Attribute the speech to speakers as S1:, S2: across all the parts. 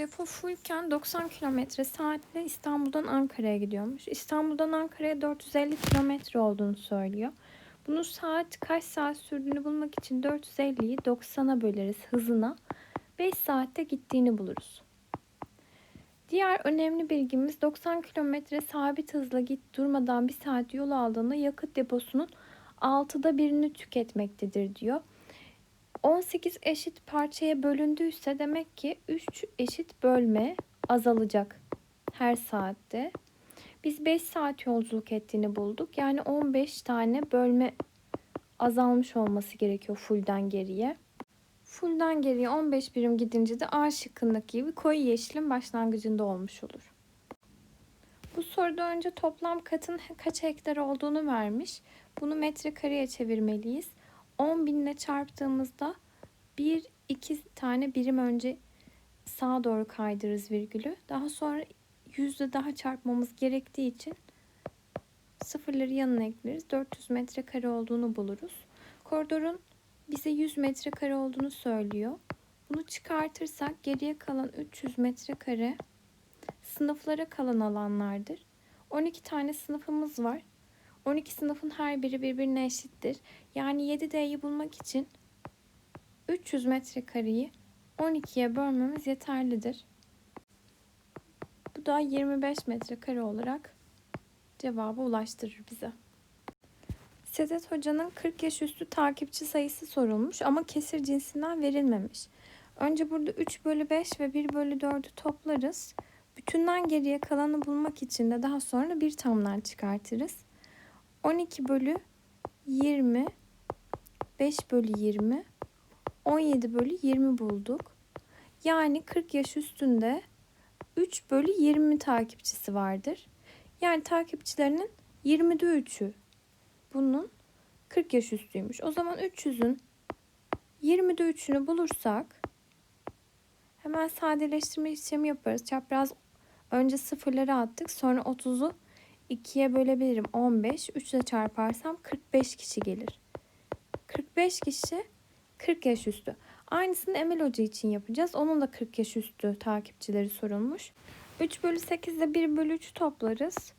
S1: depo fullken 90 kilometre saatle İstanbul'dan Ankara'ya gidiyormuş. İstanbul'dan Ankara'ya 450 kilometre olduğunu söylüyor. Bunun saat kaç saat sürdüğünü bulmak için 450'yi 90'a böleriz hızına. 5 saatte gittiğini buluruz. Diğer önemli bilgimiz 90 kilometre sabit hızla git durmadan bir saat yol aldığında yakıt deposunun 6'da birini tüketmektedir diyor. 18 eşit parçaya bölündüyse demek ki 3 eşit bölme azalacak her saatte. Biz 5 saat yolculuk ettiğini bulduk. Yani 15 tane bölme azalmış olması gerekiyor fullden geriye. Fullden geriye 15 birim gidince de A şıkkındaki gibi koyu yeşilin başlangıcında olmuş olur. Bu soruda önce toplam katın kaç hektar olduğunu vermiş. Bunu metrekareye çevirmeliyiz. 10 binle çarptığımızda bir iki tane birim önce sağa doğru kaydırırız virgülü. Daha sonra yüzde daha çarpmamız gerektiği için sıfırları yanına ekleriz. 400 metrekare olduğunu buluruz. Koridorun bize 100 metrekare olduğunu söylüyor. Bunu çıkartırsak geriye kalan 300 metrekare sınıflara kalan alanlardır. 12 tane sınıfımız var. 12 sınıfın her biri birbirine eşittir. Yani 7D'yi bulmak için 300 metrekareyi 12'ye bölmemiz yeterlidir. Bu da 25 metrekare olarak cevabı ulaştırır bize. Sedat Hoca'nın 40 yaş üstü takipçi sayısı sorulmuş ama kesir cinsinden verilmemiş. Önce burada 3 bölü 5 ve 1 bölü 4'ü toplarız. Bütünden geriye kalanı bulmak için de daha sonra bir tamlar çıkartırız. 12 bölü 20, 5 bölü 20, 17 bölü 20 bulduk. Yani 40 yaş üstünde 3 bölü 20 takipçisi vardır. Yani takipçilerinin 20'de 3'ü bunun 40 yaş üstüymüş. O zaman 300'ün 20'de 3'ünü bulursak hemen sadeleştirme işlemi yaparız. Çapraz önce sıfırları attık. Sonra 30'u 2'ye bölebilirim. 15. 3 ile çarparsam 45 kişi gelir. 45 kişi 40 yaş üstü. Aynısını Emel Hoca için yapacağız. Onun da 40 yaş üstü takipçileri sorulmuş. 3 bölü 8 ile 1 bölü 3'ü toplarız.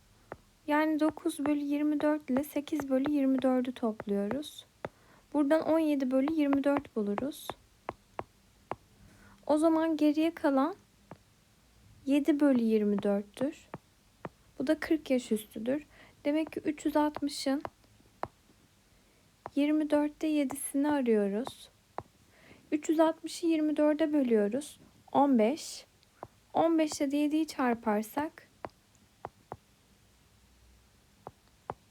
S1: Yani 9 bölü 24 ile 8 bölü 24'ü topluyoruz. Buradan 17 bölü 24 buluruz. O zaman geriye kalan 7 bölü 24'tür. Bu da 40 yaş üstüdür. Demek ki 360'ın 24'te 7'sini arıyoruz. 360'ı 24'e bölüyoruz. 15. 15 ile de 7'yi çarparsak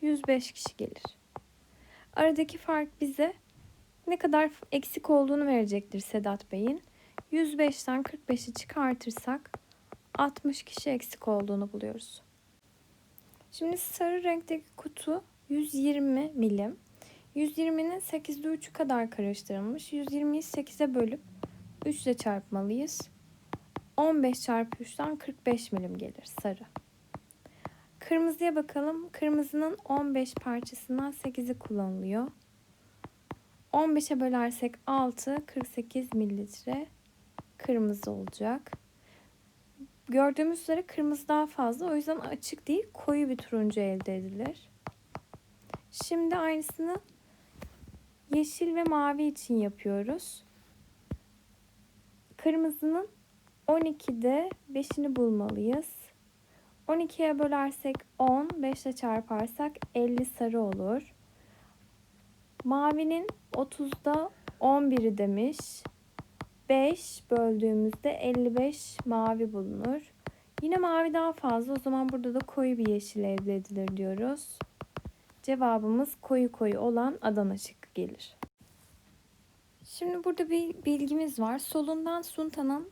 S1: 105 kişi gelir. Aradaki fark bize ne kadar eksik olduğunu verecektir Sedat Bey'in. 105'ten 45'i çıkartırsak 60 kişi eksik olduğunu buluyoruz. Şimdi sarı renkteki kutu 120 milim. 120'nin 8'de 3'ü kadar karıştırılmış. 120'yi 8'e bölüp 3 ile çarpmalıyız. 15 çarpı 3'ten 45 milim gelir sarı. Kırmızıya bakalım. Kırmızının 15 parçasından 8'i kullanılıyor. 15'e bölersek 6, 48 mililitre kırmızı olacak. Gördüğümüz üzere kırmızı daha fazla. O yüzden açık değil, koyu bir turuncu elde edilir. Şimdi aynısını yeşil ve mavi için yapıyoruz. Kırmızının 12'de 5'ini bulmalıyız. 12'ye bölersek 10, 5 ile çarparsak 50 sarı olur. Mavinin 30'da 11'i demiş. 5 böldüğümüzde 55 mavi bulunur. Yine mavi daha fazla. O zaman burada da koyu bir yeşil elde edilir diyoruz. Cevabımız koyu koyu olan Adana şıkkı gelir. Şimdi burada bir bilgimiz var. Solundan suntanın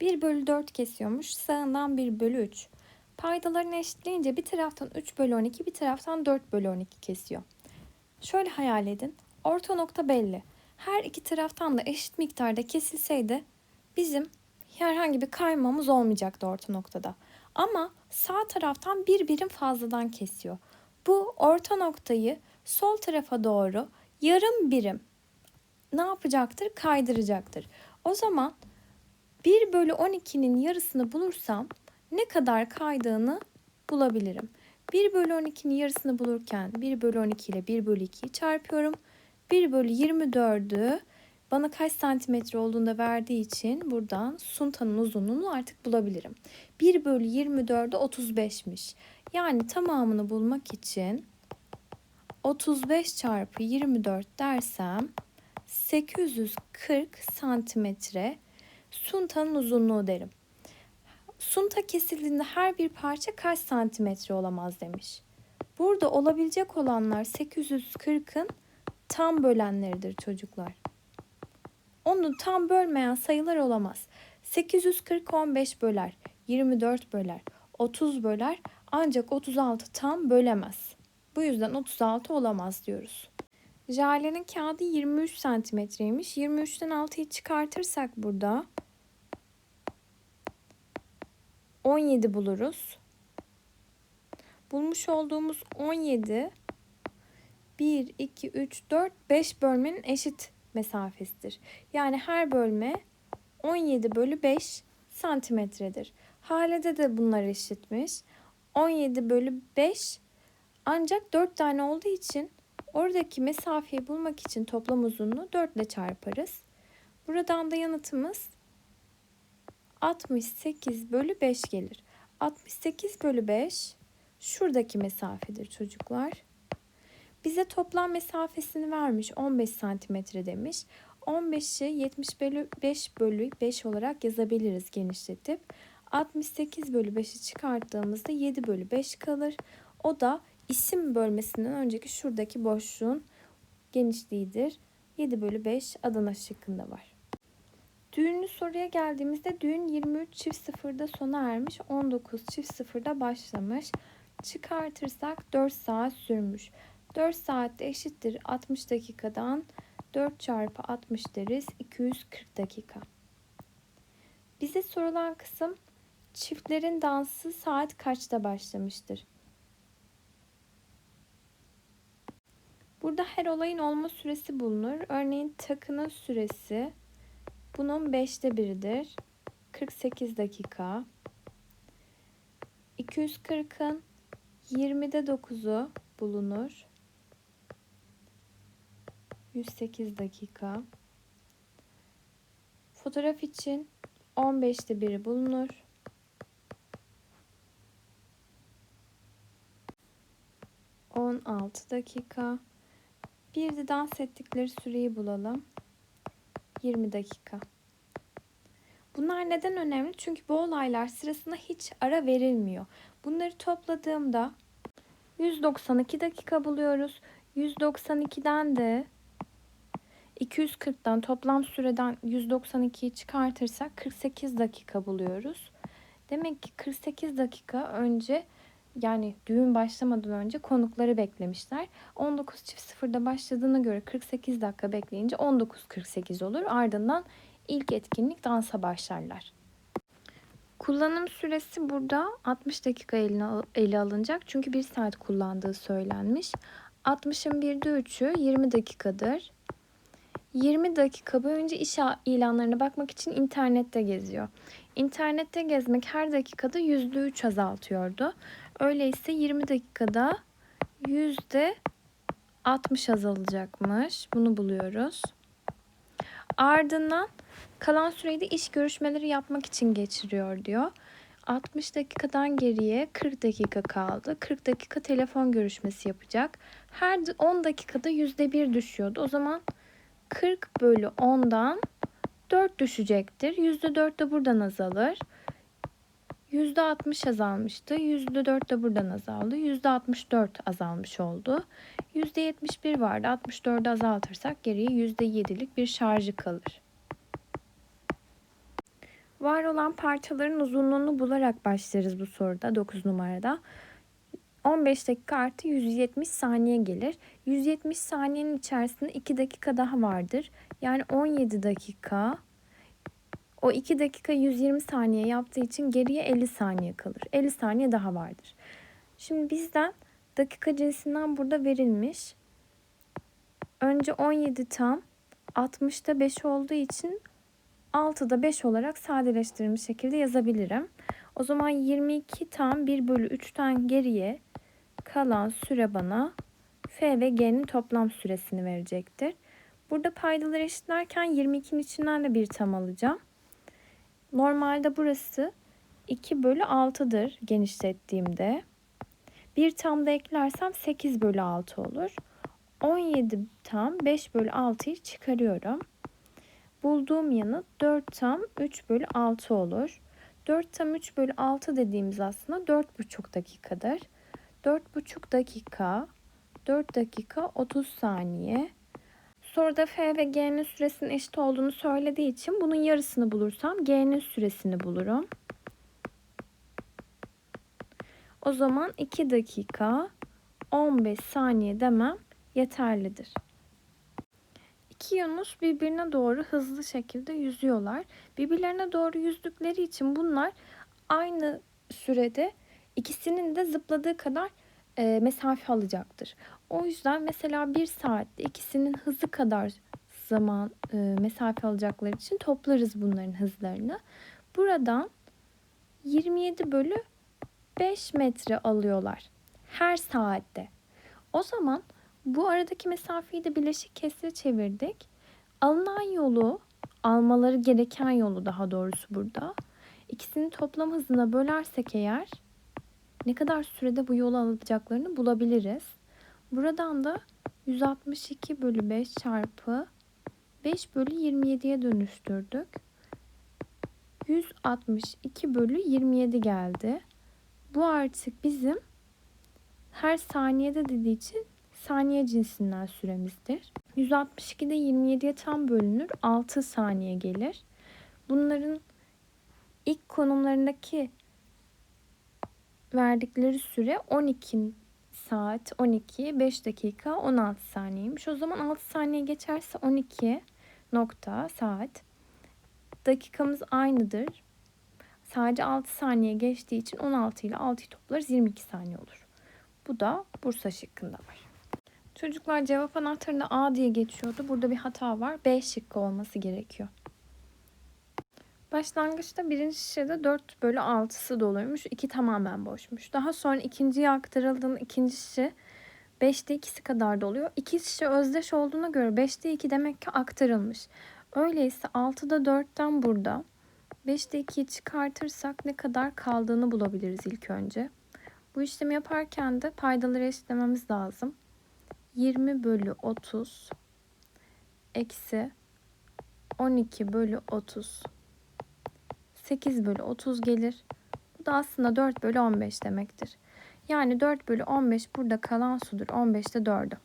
S1: 1 bölü 4 kesiyormuş. Sağından 1 bölü 3. Paydalarını eşitleyince bir taraftan 3 bölü 12 bir taraftan 4 bölü 12 kesiyor. Şöyle hayal edin. Orta nokta belli. Her iki taraftan da eşit miktarda kesilseydi bizim herhangi bir kaymamız olmayacaktı orta noktada. Ama sağ taraftan bir birim fazladan kesiyor. Bu orta noktayı sol tarafa doğru yarım birim ne yapacaktır? Kaydıracaktır. O zaman bir 1 bölü 12'nin yarısını bulursam ne kadar kaydığını bulabilirim. 1 bölü 12'nin yarısını bulurken 1 bölü 12 ile 1 bölü 2'yi çarpıyorum. 1 bölü 24'ü bana kaç santimetre olduğunu da verdiği için buradan suntanın uzunluğunu artık bulabilirim. 1 bölü 24'ü 35'miş. Yani tamamını bulmak için 35 çarpı 24 dersem 840 santimetre suntanın uzunluğu derim. Sunta kesildiğinde her bir parça kaç santimetre olamaz demiş. Burada olabilecek olanlar 840'ın tam bölenleridir çocuklar. Onu tam bölmeyen sayılar olamaz. 840 15 böler, 24 böler, 30 böler ancak 36 tam bölemez. Bu yüzden 36 olamaz diyoruz. Jale'nin kağıdı 23 santimetreymiş. 23'ten 6'yı çıkartırsak burada 17 buluruz. Bulmuş olduğumuz 17 1, 2, 3, 4, 5 bölmenin eşit mesafesidir. Yani her bölme 17 bölü 5 santimetredir. Halede de bunlar eşitmiş. 17 bölü 5 ancak 4 tane olduğu için oradaki mesafeyi bulmak için toplam uzunluğu 4 ile çarparız. Buradan da yanıtımız 68 bölü 5 gelir. 68 bölü 5 şuradaki mesafedir çocuklar. Bize toplam mesafesini vermiş 15 santimetre demiş. 15'i 70 bölü 5 bölü 5 olarak yazabiliriz genişletip. 68 bölü 5'i çıkarttığımızda 7 bölü 5 kalır. O da isim bölmesinden önceki şuradaki boşluğun genişliğidir. 7 bölü 5 Adana şıkkında var. Düğünlü soruya geldiğimizde düğün 23 çift sıfırda sona ermiş, 19 çift sıfırda başlamış. Çıkartırsak 4 saat sürmüş. 4 saatte eşittir 60 dakikadan 4 çarpı 60 deriz 240 dakika. Bize sorulan kısım çiftlerin dansı saat kaçta başlamıştır? Burada her olayın olma süresi bulunur. Örneğin takının süresi bunun 5'te biridir. 48 dakika. 240'ın 20'de 9'u bulunur. 108 dakika. Fotoğraf için 15'te biri bulunur. On altı dakika. Bir de dans ettikleri süreyi bulalım. 20 dakika. Bunlar neden önemli? Çünkü bu olaylar sırasında hiç ara verilmiyor. Bunları topladığımda 192 dakika buluyoruz. 192'den de 240'dan toplam süreden 192'yi çıkartırsak 48 dakika buluyoruz. Demek ki 48 dakika önce yani düğün başlamadan önce konukları beklemişler. 19 çift sıfırda başladığına göre 48 dakika bekleyince 19.48 olur. Ardından ilk etkinlik dansa başlarlar. Kullanım süresi burada 60 dakika eline, ele alınacak. Çünkü 1 saat kullandığı söylenmiş. 60'ın 1'de 3'ü 20 dakikadır. 20 dakika boyunca iş ilanlarına bakmak için internette geziyor. İnternette gezmek her dakikada %3 azaltıyordu. Öyleyse 20 dakikada yüzde 60 azalacakmış. Bunu buluyoruz. Ardından kalan süreyi de iş görüşmeleri yapmak için geçiriyor diyor. 60 dakikadan geriye 40 dakika kaldı. 40 dakika telefon görüşmesi yapacak. Her 10 dakikada yüzde bir düşüyordu. O zaman 40 bölü 10'dan 4 düşecektir. %4 de buradan azalır. %60 azalmıştı. %4 de buradan azaldı. %64 azalmış oldu. %71 vardı. 64'ü azaltırsak geriye %7'lik bir şarjı kalır. Var olan parçaların uzunluğunu bularak başlarız bu soruda 9 numarada. 15 dakika artı 170 saniye gelir. 170 saniyenin içerisinde 2 dakika daha vardır. Yani 17 dakika. O 2 dakika 120 saniye yaptığı için geriye 50 saniye kalır. 50 saniye daha vardır. Şimdi bizden dakika cinsinden burada verilmiş. Önce 17 tam 60'ta 5 olduğu için 6'da 5 olarak sadeleştirilmiş şekilde yazabilirim. O zaman 22 tam 1 bölü 3'ten geriye kalan süre bana F ve G'nin toplam süresini verecektir. Burada paydaları eşitlerken 22'nin içinden de bir tam alacağım. Normalde burası 2 bölü 6'dır genişlettiğimde. Bir tam da eklersem 8 bölü 6 olur. 17 tam 5 bölü 6'yı çıkarıyorum. Bulduğum yanıt 4 tam 3 bölü 6 olur. 4 tam 3 bölü 6 dediğimiz aslında 4,5 dakikadır. 4,5 dakika 4 dakika 30 saniye. Soruda F ve G'nin süresinin eşit olduğunu söylediği için bunun yarısını bulursam G'nin süresini bulurum. O zaman 2 dakika 15 saniye demem yeterlidir. İki Yunus birbirine doğru hızlı şekilde yüzüyorlar. Birbirlerine doğru yüzdükleri için bunlar aynı sürede ikisinin de zıpladığı kadar e, mesafe alacaktır. O yüzden mesela bir saatte ikisinin hızı kadar zaman e, mesafe alacakları için toplarız bunların hızlarını. Buradan 27 bölü 5 metre alıyorlar her saatte. O zaman bu aradaki mesafeyi de bileşik kesre çevirdik. Alınan yolu, almaları gereken yolu daha doğrusu burada. İkisinin toplam hızına bölersek eğer ne kadar sürede bu yolu alacaklarını bulabiliriz. Buradan da 162 bölü 5 çarpı 5 bölü 27'ye dönüştürdük. 162 bölü 27 geldi. Bu artık bizim her saniyede dediği için saniye cinsinden süremizdir. 162'de 27'ye tam bölünür 6 saniye gelir. Bunların ilk konumlarındaki verdikleri süre 12 saat 12 5 dakika 16 saniyeymiş. O zaman 6 saniye geçerse 12 nokta saat dakikamız aynıdır. Sadece 6 saniye geçtiği için 16 ile 6'yı toplarız 22 saniye olur. Bu da Bursa şıkkında var. Çocuklar cevap anahtarında A diye geçiyordu. Burada bir hata var. B şıkkı olması gerekiyor. Başlangıçta birinci şişede 4 bölü 6'sı doluymuş. 2 tamamen boşmuş. Daha sonra ikinciye aktarıldığında ikinci şişe 5'te 2'si kadar doluyor. İki şişe özdeş olduğuna göre 5'te 2 demek ki aktarılmış. Öyleyse 6'da 4'ten burada 5'te 2'yi çıkartırsak ne kadar kaldığını bulabiliriz ilk önce. Bu işlemi yaparken de paydaları eşitlememiz lazım. 20 bölü 30 eksi 12 bölü 30 8 bölü 30 gelir. Bu da aslında 4 bölü 15 demektir. Yani 4 bölü 15 burada kalan sudur. 15'te 4'ü.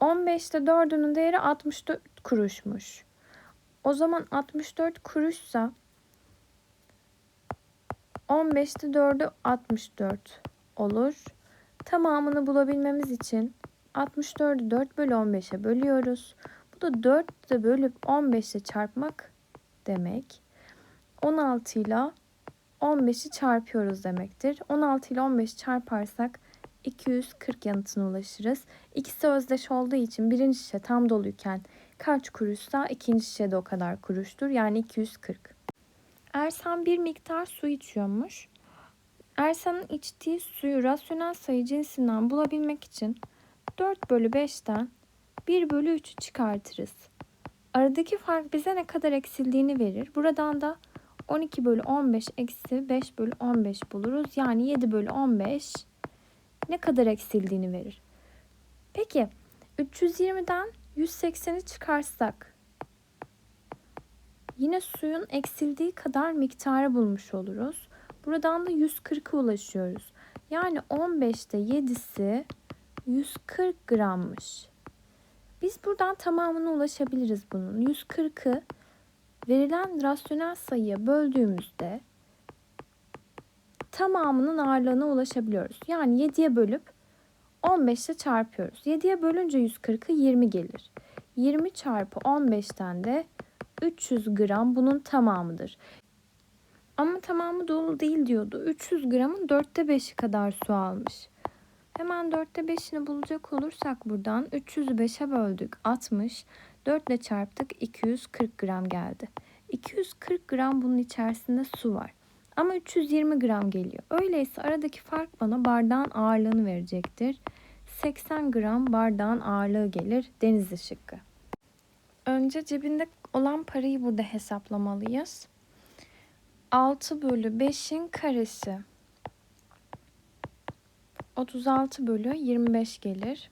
S1: 15'te 4'ünün değeri 64 kuruşmuş. O zaman 64 kuruşsa 15'te 4'ü 64 olur. Tamamını bulabilmemiz için 64'ü 4 bölü 15'e bölüyoruz. Bu da 4 de bölüp 15'e çarpmak demek. 16 ile 15'i çarpıyoruz demektir. 16 ile 15 çarparsak 240 yanıtına ulaşırız. İkisi özdeş olduğu için birinci şişe tam doluyken kaç kuruşsa ikinci şişe de o kadar kuruştur. Yani 240. Ersan bir miktar su içiyormuş. Ersan'ın içtiği suyu rasyonel sayı cinsinden bulabilmek için 4 bölü 5'ten 1 bölü 3'ü çıkartırız. Aradaki fark bize ne kadar eksildiğini verir. Buradan da 12 bölü 15 eksi 5 bölü 15 buluruz. Yani 7 bölü 15 ne kadar eksildiğini verir. Peki 320'den 180'i çıkarsak yine suyun eksildiği kadar miktarı bulmuş oluruz. Buradan da 140'a ulaşıyoruz. Yani 15'te 7'si 140 grammış. Biz buradan tamamına ulaşabiliriz bunun. 140'ı verilen rasyonel sayıya böldüğümüzde tamamının ağırlığına ulaşabiliyoruz. Yani 7'ye bölüp 15 ile çarpıyoruz. 7'ye bölünce 140'ı 20 gelir. 20 çarpı 15'ten de 300 gram bunun tamamıdır. Ama tamamı dolu değil diyordu. 300 gramın dörtte beşi kadar su almış. Hemen dörtte beşini bulacak olursak buradan 300'ü 5'e böldük 60. 4 ile çarptık 240 gram geldi. 240 gram bunun içerisinde su var. Ama 320 gram geliyor. Öyleyse aradaki fark bana bardağın ağırlığını verecektir. 80 gram bardağın ağırlığı gelir. Denizli şıkkı. Önce cebinde olan parayı burada hesaplamalıyız. 6 bölü 5'in karesi. 36 bölü 25 gelir.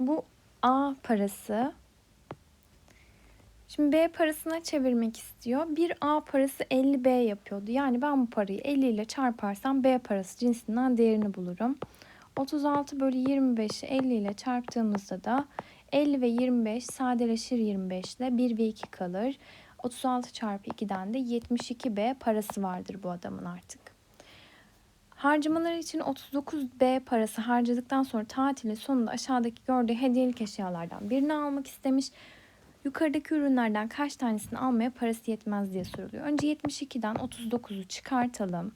S1: Bu A parası. Şimdi B parasına çevirmek istiyor. Bir A parası 50B yapıyordu. Yani ben bu parayı 50 ile çarparsam B parası cinsinden değerini bulurum. 36 bölü 25'i 50 ile çarptığımızda da 50 ve 25 sadeleşir 25 ile 1 ve 2 kalır. 36 çarpı 2'den de 72B parası vardır bu adamın artık. Harcamaları için 39B parası harcadıktan sonra tatilin sonunda aşağıdaki gördüğü hediyelik eşyalardan birini almak istemiş. Yukarıdaki ürünlerden kaç tanesini almaya parası yetmez diye soruluyor. Önce 72'den 39'u çıkartalım.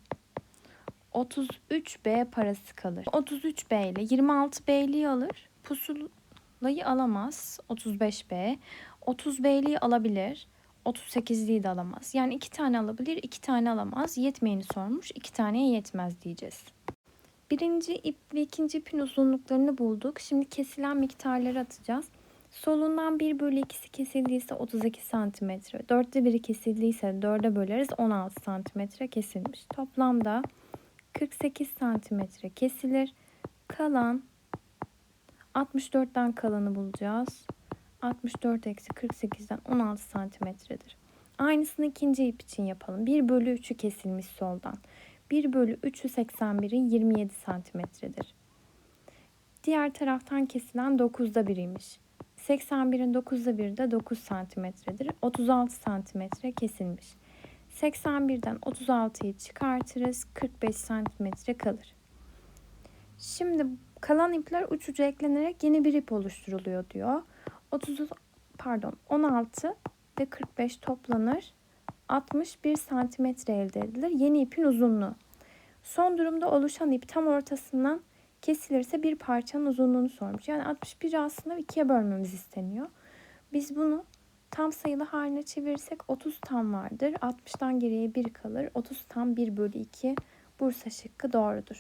S1: 33B parası kalır. 33B ile 26B'liyi alır. Pusulayı alamaz. 35B. 30B'liyi alabilir. 38'liyi de alamaz. Yani iki tane alabilir, iki tane alamaz. Yetmeyeni sormuş. iki taneye yetmez diyeceğiz. Birinci ip ve ikinci ipin uzunluklarını bulduk. Şimdi kesilen miktarları atacağız. Solundan 1 bölü 2'si kesildiyse 32 santimetre. Dörtte biri kesildiyse 4'e böleriz 16 santimetre kesilmiş. Toplamda 48 santimetre kesilir. Kalan 64'ten kalanı bulacağız. 64 eksi 48'den 16 santimetredir. Aynısını ikinci ip için yapalım. 1 bölü 3'ü kesilmiş soldan. 1 bölü 3'ü 81'in 27 santimetredir. Diğer taraftan kesilen 9'da biriymiş. 81'in 9'da biri de 9 santimetredir. 36 santimetre kesilmiş. 81'den 36'yı çıkartırız. 45 santimetre kalır. Şimdi kalan ipler uç uca eklenerek yeni bir ip oluşturuluyor diyor. 30 pardon 16 ve 45 toplanır. 61 santimetre elde edilir. Yeni ipin uzunluğu. Son durumda oluşan ip tam ortasından kesilirse bir parçanın uzunluğunu sormuş. Yani 61 aslında ikiye bölmemiz isteniyor. Biz bunu tam sayılı haline çevirirsek 30 tam vardır. 60'tan geriye 1 kalır. 30 tam 1 bölü 2 Bursa şıkkı doğrudur.